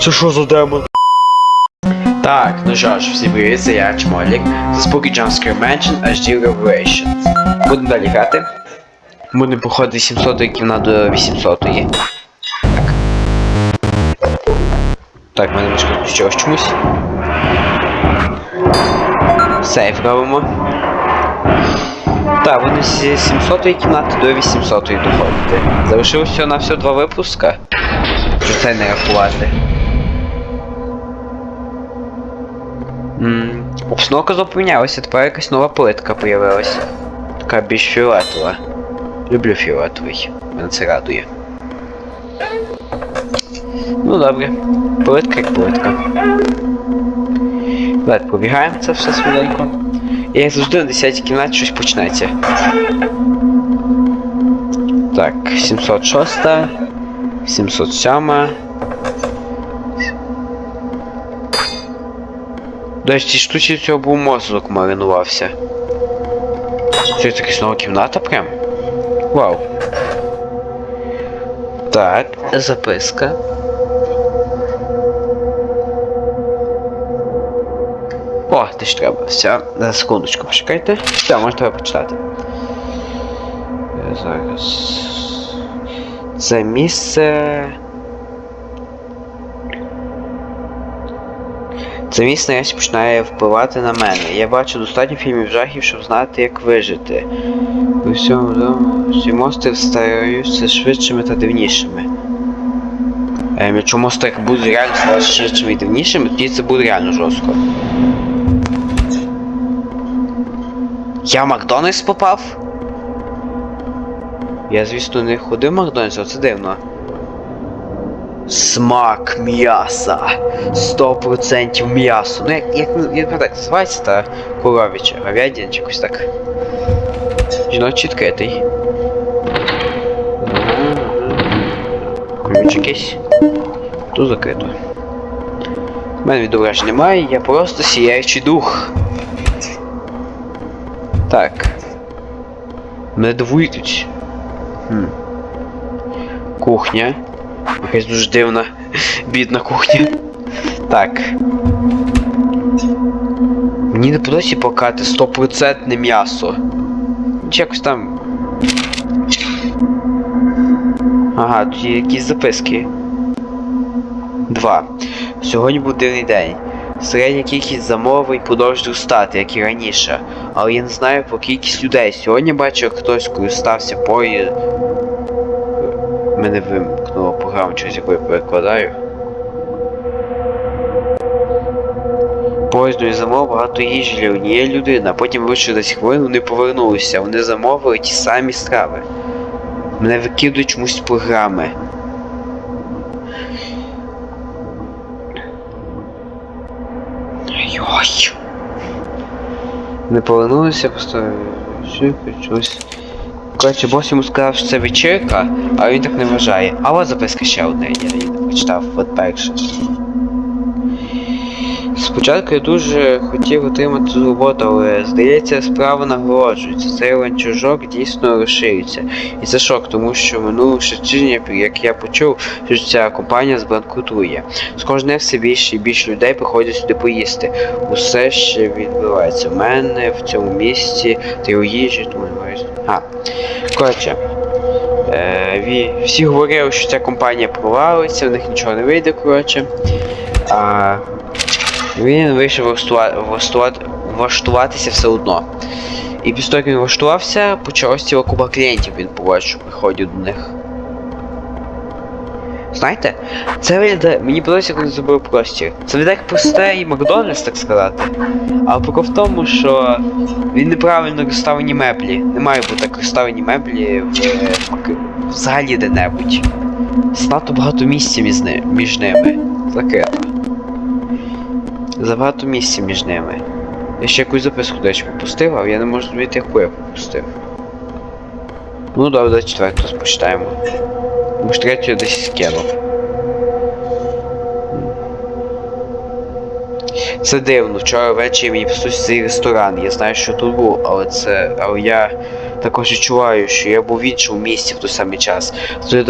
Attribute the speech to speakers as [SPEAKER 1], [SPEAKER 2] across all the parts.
[SPEAKER 1] Це що за демон? Так, ну що ж, всім привіт, це я Чмолік. Це Spooky Jumpscare Mansion HD Revelations. Будемо далі грати. Будемо походити 700 кімнату до 800 -ї. Так. Так, мене мишка включилась чомусь. Сейф робимо. Так, вони з 700 кімнати до 800 доходити. Залишилось всього на все два випуска. Це не рахувати. Обстановка запомінялася, тепер якась нова плитка появилася. Така більш фіолетова. Люблю фіолетовий. Мене це радує. Ну добре. Плитка як плитка. Давайте пробігаємо це все швиденько. І як завжди на 10 кімнаті щось почнеться. Так, 706, 707. До речі, ці штучці цього був мозок маринувався. Це така нова кімната прям? Вау. Так, записка. О, те ж треба. Все, на секундочку, почекайте. Все, може треба почитати. Е, Зараз. Це місце. Місце нарешті починає впливати на мене. Я бачу достатньо фільмів жахів, щоб знати, як вижити. У всьому дому всі монстри стаються швидшими та дивнішими. Ем, якщо монстри будуть реально ставати швидшими і дивнішими, тоді це буде реально жорстко. Я Макдональдс попав? Я, звісно, не ходив в Макдональдс, але це дивно. Смак м'яса. 100% м'ясо. Ну як, як, як так називається та коровіча, говядина чи якось так. Жіночий відкритий. Ключ якийсь. Тут закрито. У мене відображень немає, я просто сіяючий дух. Так. Мене дивують. Хм. Кухня. Якась дуже дивна, бідна кухня. Так. Мені не подобається покати 100% м'ясо. Чи якось там. Ага, тут є якісь записки. Два. Сьогодні був дивний день. Середня кількість замовлень продовжує зростати, як і раніше. Але я не знаю про кількість людей. Сьогодні бачу, хтось користався пої. Мене вимкнуло програму, через яку я перекладаю. Поїзду і замовив багато їжі для однієї людини, а потім вийшли десь хвилину не повернулися. Вони замовили ті самі страви. Мене викидують чомусь програми. Йой. Не повернулися, просто щось. Коротше, бос йому сказав, що це вечірка, а він так не вважає. А от записка ще одна, я її не почитав, от перше. Спочатку я дуже хотів отримати цю роботу, але здається, справа нагороджується. Цей ланцюжок дійсно розширюється. І це шок, тому що минулого тижня, як я почув, що ця компанія збанкрутує. З кожне все більше і більше людей приходять сюди поїсти. Усе ще відбувається. У мене в цьому місці й у їжі, тому не. А. Коротше. Е, всі говорили, що ця компанія провалиться, в них нічого не вийде, коротше. А, він влаштувати- влаштуватися все одно. І після того, як він влаштувався, почалась ціла куба клієнтів, він побачив, що приходять до них. Знаєте, це виглядає, мені подобається, коли зробив простір. Це виглядає як простий Макдональдс, так сказати. Але прикол в тому, що він неправильно розставлені меблі. Не має бути так розставлені меблі в, в, взагалі де-небудь. Занадто багато місця між, ними. Закрито. Забагато місця між ними. Я ще якусь записку речі пропустив, але я не можу зрозуміти, яку я пропустив. Ну добре, четверту почитаємо. Бо ж третю я десь скинув. Це дивно, вчора ввечері мені присутся цей ресторан. Я знаю, що тут був, але це. Але я також відчуваю, що я був в іншому місці в той самий час. Це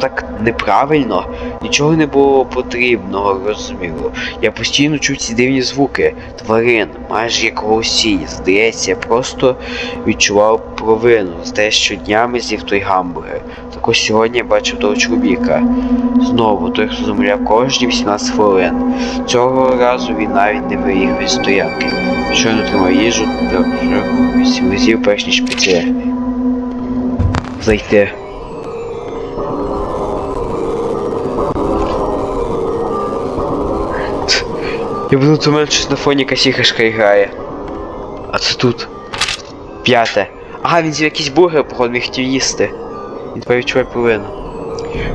[SPEAKER 1] так неправильно, нічого не було потрібного, розуміло. Я постійно чув ці дивні звуки, тварин, майже як голосінь. Здається, я просто відчував провину за те, що днями з'їв той гамбургер. Також сьогодні я бачив того чоловіка. Знову той, хто замовляв кожні 18 хвилин. Цього разу він навіть не виїхав від стоянки. Щойно тримав їжу та вже вісім разів перш ніж піти. Зайти. Я буду мене щось на фоні касіхашка грає. А це тут. П'яте. Ага, він з'їв якийсь бургер, походу, не хотів їсти. Він тепер відчуває провину.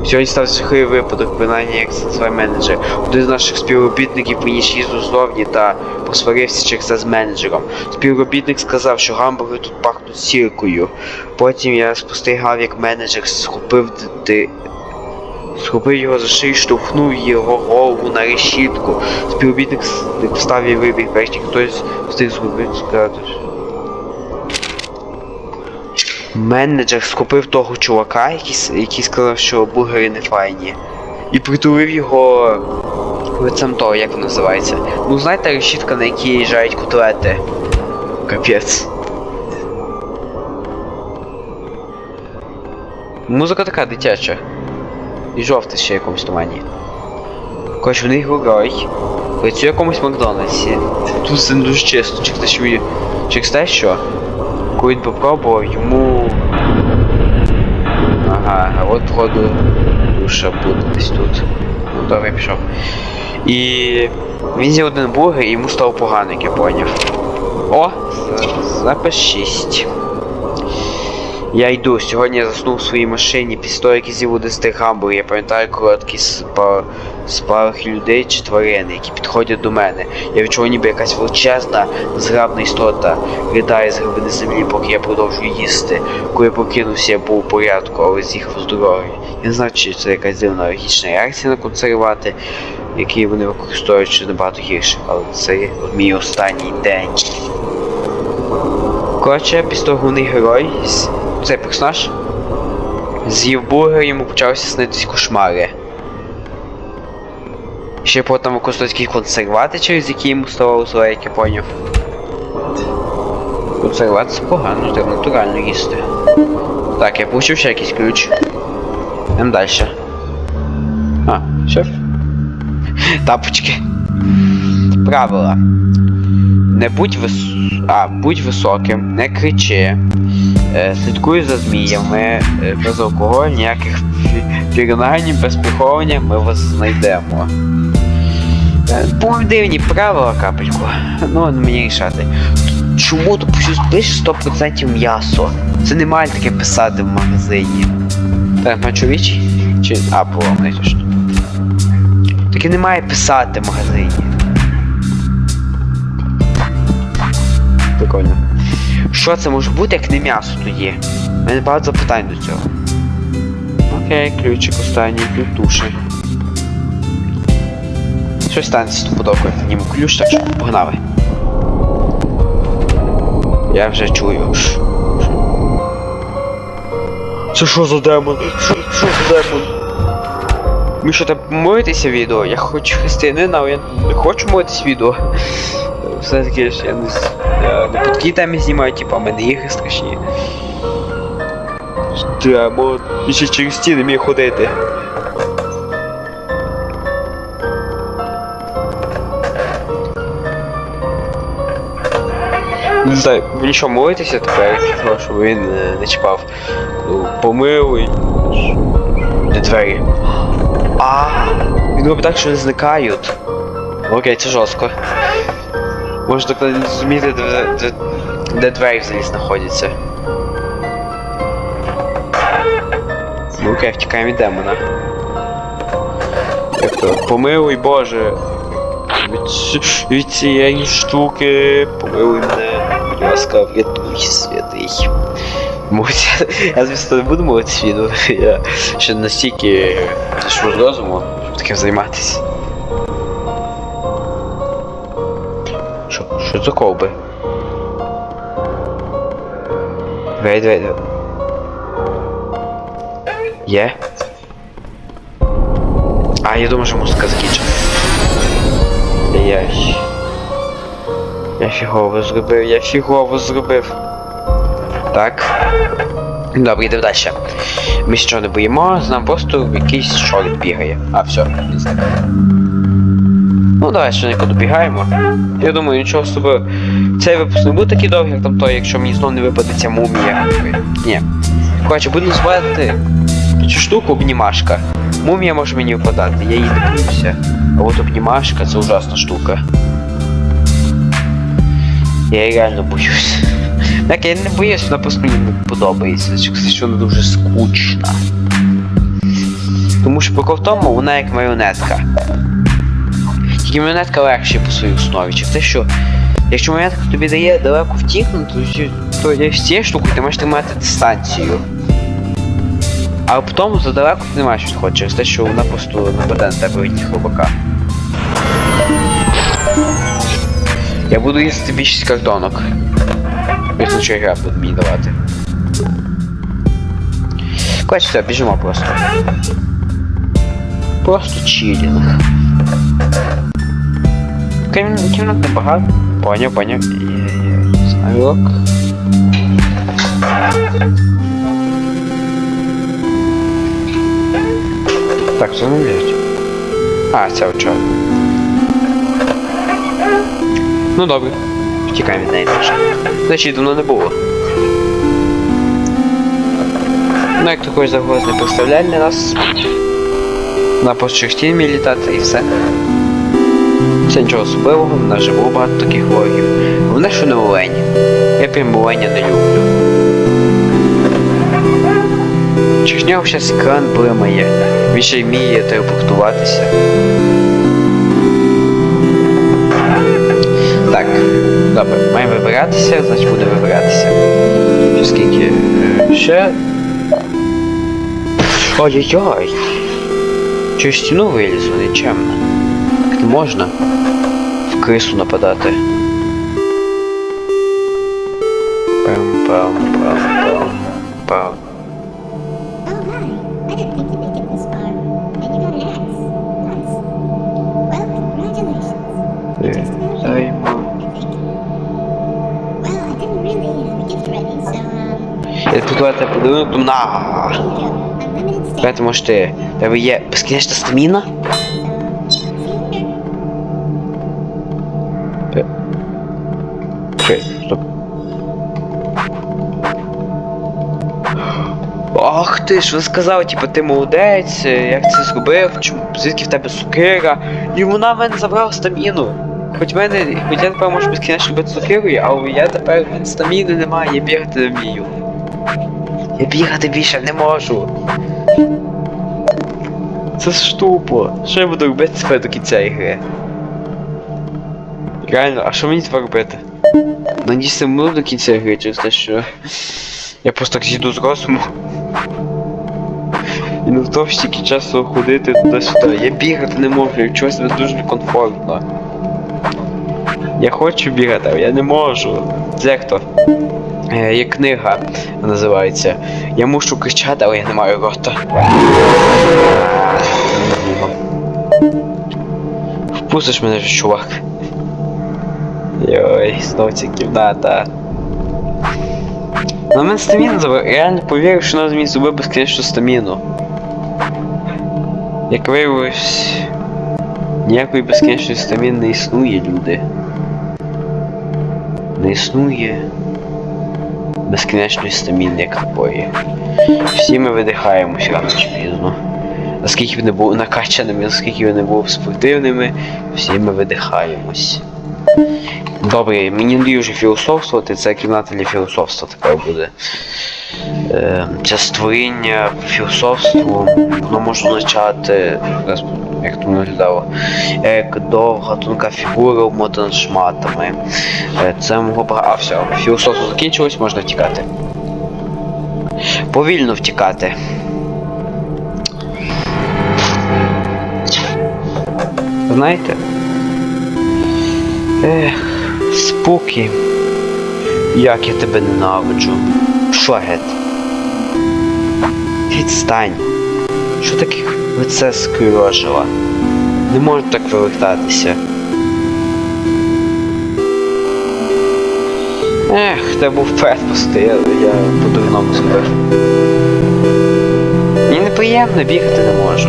[SPEAKER 1] Сьогодні став сухий випадок, принаймні як називає менеджер. Один з наших співробітників приніс їзду ззовні та посварився через це з менеджером. Співробітник сказав, що гамбургери тут пахнуть сіркою. Потім я спостерігав, як менеджер схопив ди... Схопив його за шию, штовхнув його голову на решітку. Співробітник встав і вибіг, перш хтось встиг зробити сказати. Менеджер схопив того чувака, який, який сказав, що бургери не файні. І притулив його лицем того, як воно називається. Ну знаєте, решітка, на якій їжджають котлети. Капець. Музика така дитяча. І жовта ще якомусь тумані. Хоч в них герой. Працює якомусь Макдональдсі. Тут все не дуже чисто, через те, що через те, що коли він попробував, йому. Ага, от входу душа буде десь тут. Ну добре, пішов. І він зі один бургер і йому стало погано, як я поняв. О! Запис 6. Я йду. Сьогодні я заснув в своїй машині після того, як з'їв один з тих гамбургів. Я пам'ятаю короткий спа... спалах людей чи тварин, які підходять до мене. Я відчуваю, ніби якась величезна, зграбна істота ридає з глибини землі, поки я продовжую їсти. Коли я прокинувся, я був у порядку, але з'їхав з дороги. Я не знаю, чи це якась дивна алергічна реакція на консервати, які вони використовують чи набагато гірше, але це мій останній день. Коротше, після того головний герой, цей персонаж, з'їв бургер, йому почалися снитись кошмари. Ще потім використовують якісь консервати, через які йому ставало зле, як я поняв. Консервати це погано, треба натурально їсти. Так, я получив ще якийсь ключ. Йдемо далі. А, шеф. Тапочки. Правила. Не будь вис... а, будь високим, не кричи. Е, слідкуй за зміями, е, без алкоголю, ніяких фігнанів, без приховування ми вас знайдемо. Е, дивні правила, капельку. Ну, не мені рішати. Чому тут щось пише 100% м'ясо? Це не має таке писати в магазині. Так, на чоловічий? Чи. А, поломний точно. Таке не має писати в магазині. Прикольно. Що це може бути, як не м'ясо тоді? У мене багато запитань до цього. Окей, ключик останній, ключ. Щось станеться стопудово, я підніму ключ, так що погнали. Я вже чую. Це що за демон? Що, що за демон? Ми що там молитися відео? Я хоч християнин, але я не хочу молитись відео. Все-таки ж я не, по такій темі знімаю, типу, а мене ігри страшні. Демон, і ще через стіни міг ходити. Не знаю, ви що молитеся тепер, щоб він е, не чіпав. Ну, помилуй. Де двері. А, він робить так, що не зникають. Окей, це жорстко. Можна так не зрозуміти, де, де, де двері взагалі знаходяться. Ну окей, втікаємо від демона. Як то? Помилуй Боже. Від, від цієї штуки помилуй мене. Будь ласка, врятуй святий. Молиться. Я звісно не буду молитись відео. Я ще настільки з розуму, щоб таким займатися. Що за ковби? Вейт, вейт. Є? А, я думаю, що музика закінчена. Я... Я фігово зробив, я фігово зробив. Так. Добре, йдемо далі. Ми що не боїмо, нам просто якийсь шорт бігає. А, все, він зник. Ну, давай швидко добігаємо. Я думаю, нічого з собою. Цей випуск не буде такий довгий, як там той, якщо мені знову не випаде ця мумія. Ні. Коротше, буду називати цю штуку обнімашка. Мумія може мені випадати, я її не. А от обнімашка це ужасна штука. Я реально боюсь. Так, я не боюсь, вона просто мені не подобається. Що вона дуже скучна. Тому що прикол в тому, вона як маріонетка. Тільки маріонетка легше по своїй основі. Через те, що якщо маріонетка тобі дає далеко втікнути, то, то з цією штукою ти можеш тримати дистанцію. А потім задалеко ти не маєш відходити через те, що вона просто нападе на тебе від хлопака. Я буду їсти більшість картонок. Якщо що гра буде мені давати. Коротше, все, біжимо просто. Просто чилінг. Кімнат, кімнат небагато. Поняв, поняв. Так, це не вірить. А, це очо. Ну добре. Втікаємо від неї теж. Значить, давно не було. Ну, як такий загрозний представляє для нас. На постчерті вміє літати і все. Це нічого особливого, в нас вже було багато таких ворогів. Головне, що не олень. Я прям оленя не люблю. Нього щас екран блимає. Він ще й вміє телепортуватися. Так, добре, маємо вибиратися, значить буде вибиратися. Ще скільки? Е, Ще. Ой-ой-ой. Через стіну вилізу, нечемно. можна в кису нападати. Пам-пам-пам-пам-пам. Відкривати подарунок на. Поэтому що тебе є безкінечна стаміна? Ти ж, ви сказали, типу, ти молодець, е, як це зробив, чому, звідки в тебе сукира, і вона в мене забрала стаміну. Хоч мене, хоч я тепер можу безкінечно бути сукирою, але я тепер стаміни немає, я бігати не вмію. Я бігати більше не можу. Це ж тупо. Що я буду робити тепер до кінця ігри? Реально, а що мені тепер робити? Надійся буду до кінця гри через те, що я просто так зійду з розуму. І не вдовж стільки часу ходити туди-сюди. Я бігати не можу, я чогось себе дуже некомфортно. Я хочу бігати, але я не можу. Це хто? Е, є книга називається. Я мушу кричати, але я не маю рота. Впустиш мене чувак. Йой, знов ця кімната. На мене стаміну забрав. Реально повірив, що вона мені зробив безкінечну стаміну. Як виявилось, ніякої безкінечної стамін не існує, люди. Не існує безкінечної стамін, як напої. Всі ми видихаємося рано чи пізно. Наскільки б не був накачаними, наскільки б не був спортивними, всі ми видихаємось. Добре, мені не дуже філософствувати, це кімната для філософства тепер буде. Е, це створіння філософству, воно може означати, як то виглядало, як довга тонка фігура обмотана шматами. Е, це могло б. А, все, філософство закінчилось, можна втікати. Повільно втікати. Знаєте? Ех, спокій. Як я тебе ненавиджу. Пішла геть. Відстань. Що таке лице скрижила? Не можу так вивертатися. Ех, це був перпуск, я, я по-дурному зробив. Мені неприємно бігати не можу.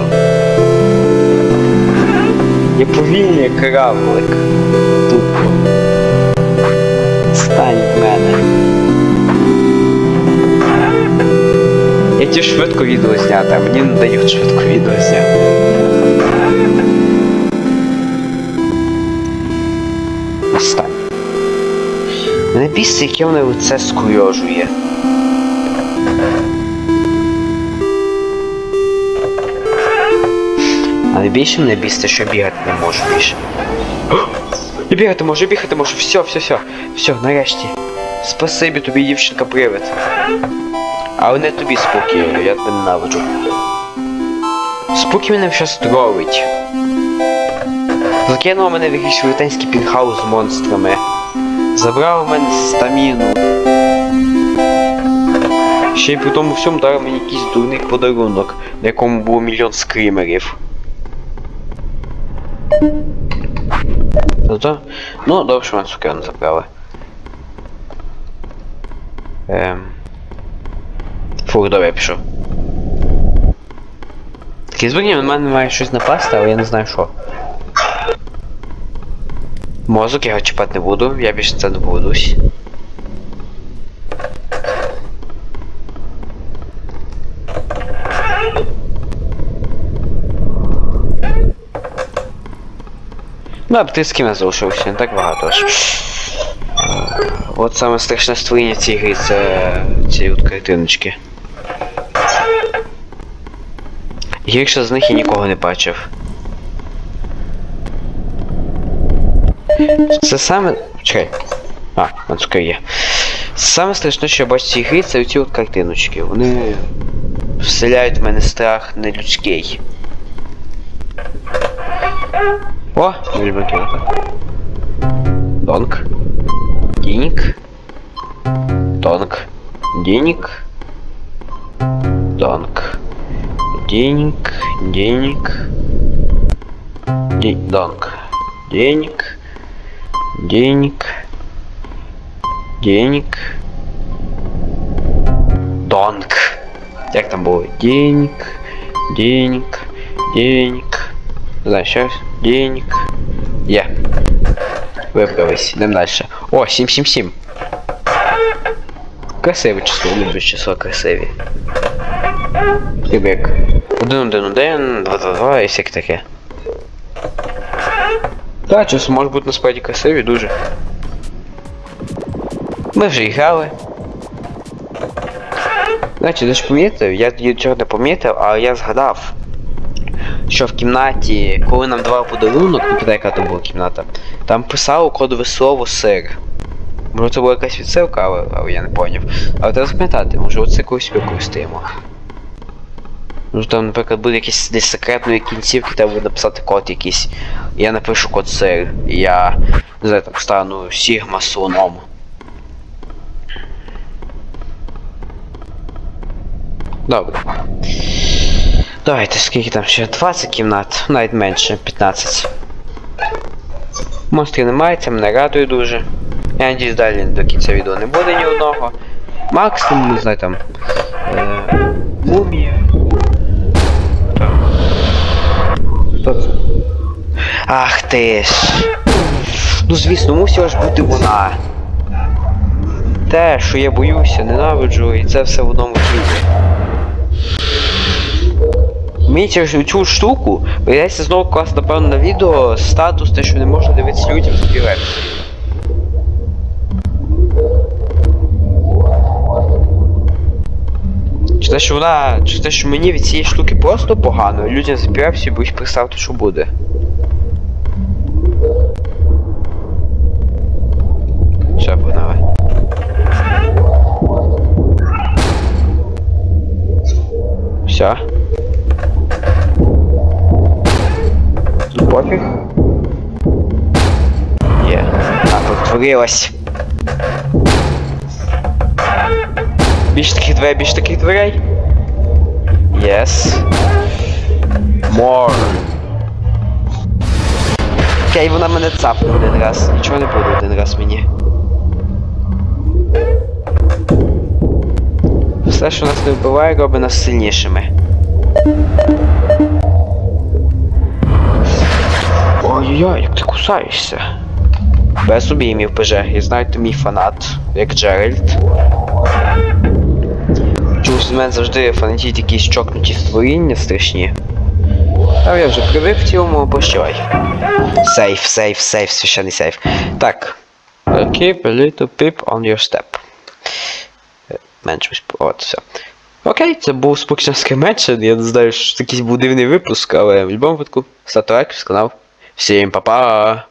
[SPEAKER 1] Я повільний як равлик. Тупо. Стань в мене. Я ті швидко відео зняти, а мені не дають швидко відео зняти. Стань. Мене бісить, яке воно лице скуйожує. А найбільше мене бісить, що бігати не можу більше. Бігати можу, бігати можу, все, все, все, все, нарешті. Спасибі тобі, дівчинка, привид. Але не тобі спокій, я тебе ненавиджу. Спокій мене щас тровить. Закинула мене в якийсь велетенський пінхаус з монстрами. Забрав мене стаміну. Ще й при тому всьому дав мені якийсь дурний подарунок, на якому було мільйон скримерів. Зато... Ну, добре, що мене цукерну забрали. Ем... Фух, добре, я пішов. Таке звикні, на мене має щось напасти, але я не знаю що. Мозок я його чіпати не буду, я більше це не поведусь. Ну, а ти з ким залишився, не так багато ж. От саме страшне створіння цій грі це ці от картиночки. Гірше з них я нікого не бачив. Це саме. Чекай. А, на є. Саме страшне, що я бачу в цій грі, це оці от картиночки. Вони вселяють в мене страх нелюдський. О, кіно. Донк. Денег. Донк. Денег. Донк. Денег. Денег. Де... Донк. Денег. Денег. Денег. Донк. Як там було? Денег. Денег. Денег. Не знаю, ще раз. Є. Виправись, йдемо далі. О, 777. Красиве число, люблю число красиві. Типу як 1-1-1, 2-2-2 і всяке таке. Так, число може бути насправді красиві дуже. Ми вже грали. Значить, ти ж помітив, я цього не помітив, але я згадав, що в кімнаті, коли нам давав подарунок, не пам'ятаю, яка то була кімната, там писало кодове слово сир. Може це була якась відсилка, але, але я не поняв. Але треба запам'ятати, може оце колись використаємо. Може там, наприклад, буде якісь десь секретної кінцівки, треба буде написати код якийсь. Я напишу код сир. Я не знаю, там стану Сігма слоном. Добре. Давайте, скільки там ще? 20 кімнат, навіть менше, 15. Монстрів немає, це мене радує дуже. Я надіюсь, далі до кінця відео не буде ні одного. Максимум, не знаю там. Е, мумія. Хто? Хто це? Ах ти ж. Ну звісно, мусила ж бути вона. Те, що я боюся, ненавиджу, і це все в одному Мені цю, штуку виявляється знову клас, напевно, на відео статус, те, що не можна дивитися людям в директ. Чи те, що вона. Чи те, що мені від цієї штуки просто погано, людям запірався і будуть представити, що буде. Все, погнали. Все. Пофіг. Є. А, повторилась. Більше таких дверей, більше таких дверей. Yes. More. Окей, вона мене цапне один раз. Нічого не буде один раз мені. Все, що нас не вбиває, робить нас сильнішими. Ой-ой-ой, як ти кусаєшся. Без обіймів ПЖ, і знаєте мій фанат, як Джеральд. Чомусь з мене завжди фанатіть якісь чокнуті створіння страшні. А я вже привик в цілому, прощавай. Сейф, сейф, сейф, священний сейф. Так. Keep a little pip on your step. Е, Менше от, все. Окей, це був спокійний меншин. Я не знаю, що якийсь був дивний випуск, але в будь-якому випадку ставте лайк, канал. Всім па-па!